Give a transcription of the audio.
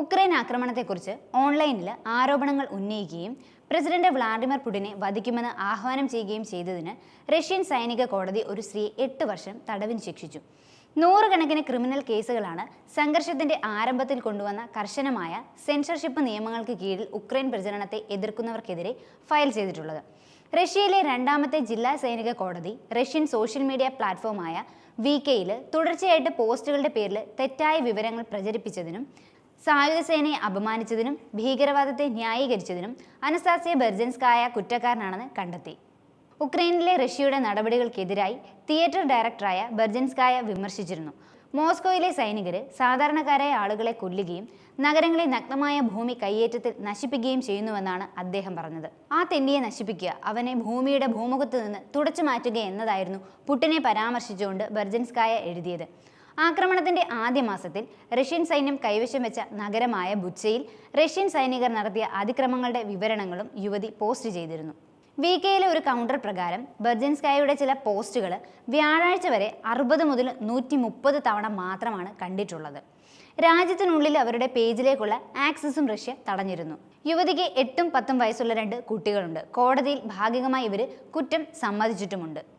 Ukraine ആക്രമണത്തെക്കുറിച്ച് ഓൺലൈനിൽ ആരോപണങ്ങൾ ഉന്നയിക്കുകയും president Vladimir പുടിനെ വധിക്കുമെന്ന് ആഹ്വാനം ചെയ്യുകയും ചെയ്തതിന് റഷ്യൻ സൈനിക കോടതി ഒരു സ്ത്രീ എട്ട് വർഷം തടവിന് ശിക്ഷിച്ചു. നൂറുകണക്കിന് ക്രിമിനൽ കേസുകളാണ് സംഘർഷത്തിന്റെ ആരംഭത്തിൽ കൊണ്ടുവന്ന കർശനമായ സെൻസർഷിപ്പ് നിയമങ്ങൾക്ക് കീഴിൽ ഉക്രൈൻ പ്രചരണത്തെ എതിർക്കുന്നവർക്കെതിരെ ഫയൽ ചെയ്തിട്ടുള്ളത്. റഷ്യയിലെ രണ്ടാമത്തെ ജില്ലാ സൈനിക കോടതി റഷ്യൻ സോഷ്യൽ മീഡിയ പ്ലാറ്റ്ഫോമായ വി കെയിൽ തുടർച്ചയായിട്ട് പോസ്റ്റുകളുടെ പേരിൽ തെറ്റായ വിവരങ്ങൾ പ്രചരിപ്പിച്ചതിനും സായുധ സേനയെ അപമാനിച്ചതിനും ഭീകരവാദത്തെ ന്യായീകരിച്ചതിനും അനസ്താസിയ ബെർജൻസ്കായ കുറ്റക്കാരനാണെന്ന് കണ്ടെത്തി. ഉക്രൈനിലെ റഷ്യയുടെ നടപടികൾക്കെതിരായി തിയേറ്റർ ഡയറക്ടറായ ബെർജൻസ്കായ വിമർശിച്ചിരുന്നു. മോസ്കോയിലെ സൈനികർ സാധാരണക്കാരായ ആളുകളെ കൊല്ലുകയും നഗരങ്ങളെ നഗ്നമായ ഭൂമി കയ്യേറ്റത്തിൽ നശിപ്പിക്കുകയും ചെയ്യുന്നുവെന്നാണ് അദ്ദേഹം പറഞ്ഞത്. ആ തെന്നിയെ നശിപ്പിക്കുക അവനെ ഭൂമിയുടെ ഭൂമുഖത്ത് നിന്ന് തുടച്ചു മാറ്റുക എന്നതായിരുന്നു പുട്ടിനെ പരാമർശിച്ചുകൊണ്ട് ബെർജൻസ്കായ എഴുതിയത്. ആക്രമണത്തിന്റെ ആദ്യ മാസത്തിൽ റഷ്യൻ സൈന്യം കൈവശം വെച്ച നഗരമായ ബുച്ചയിൽ റഷ്യൻ സൈനികർ നടത്തിയ അതിക്രമങ്ങളുടെ വിവരണങ്ങളും യുവതി പോസ്റ്റ് ചെയ്തിരുന്നു. വി കെയിലെ ഒരു കൗണ്ടർ പ്രകാരം ബർജൻസ്കായയുടെ ചില പോസ്റ്റുകൾ വ്യാഴാഴ്ച വരെ അറുപത് മുതൽ നൂറ്റി മുപ്പത് തവണ മാത്രമാണ് കണ്ടിട്ടുള്ളത്. രാജ്യത്തിനുള്ളിൽ അവരുടെ പേജിലേക്കുള്ള ആക്സസും റഷ്യ തടഞ്ഞിരുന്നു. യുവതിക്ക് എട്ടും പത്തും വയസ്സുള്ള രണ്ട് കുട്ടികളുണ്ട്. കോടതിയിൽ ഭാഗികമായി ഇവർ കുറ്റം സമ്മതിച്ചിട്ടുമുണ്ട്.